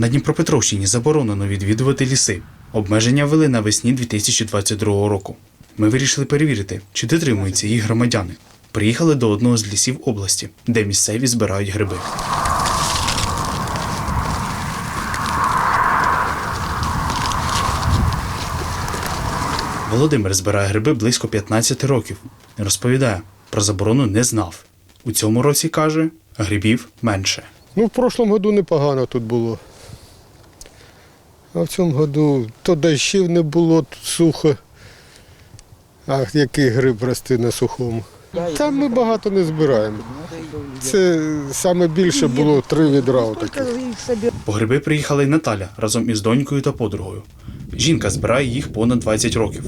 На Дніпропетровщині заборонено відвідувати ліси. Обмеження ввели навесні 2022 року. Ми вирішили перевірити, чи дотримуються їх громадяни. Приїхали до одного з лісів області, де місцеві збирають гриби. Володимир збирає гриби близько 15 років. Розповідає, про заборону не знав. У цьому році каже, грибів менше. Ну, в прошлому году непогано тут було. А в цьому году то дощів не було, тут сухо. А який гриб рости на сухому? Там ми багато не збираємо. Це саме більше було три відра. Отакі. По гриби приїхала й Наталя разом із донькою та подругою. Жінка збирає їх понад 20 років.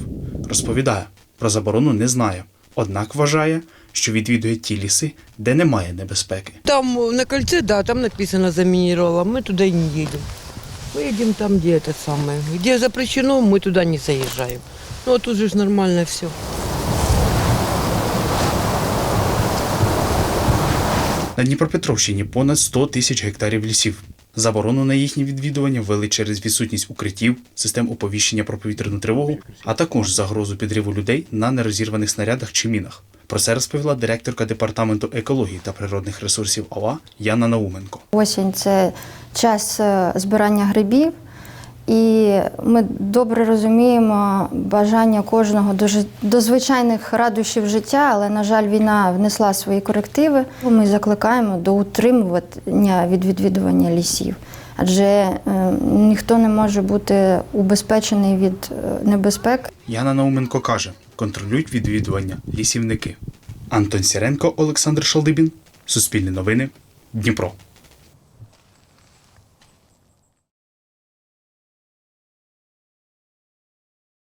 Розповідає, про заборону не знає, однак вважає, що відвідує ті ліси, де немає небезпеки. Там на кольце, да, там написано заминировало. Мы туда и не едем. Мы едем там, где это самое. Где запрещено, мы туда не заезжаем. Ну, а тут же ж нормально все. На Дніпропетровщині понад 100 тисяч гектарів лісів. Заборону на їхнє відвідування ввели через відсутність укриттів, систем оповіщення про повітряну тривогу, а також загрозу підриву людей на нерозірваних снарядах чи мінах. Про це розповіла директорка департаменту екології та природних ресурсів ОА Яна Науменко. Осінь це час е, збирання грибів, і ми добре розуміємо бажання кожного до, до звичайних радощів життя, але, на жаль, війна внесла свої корективи. Ми закликаємо до утримування від відвідування лісів. Адже е, ніхто не може бути убезпечений від е, небезпек Яна Науменко каже, контролюють відвідування лісівники. Антон Сіренко, Олександр Шалдибін, Суспільне новини, Дніпро.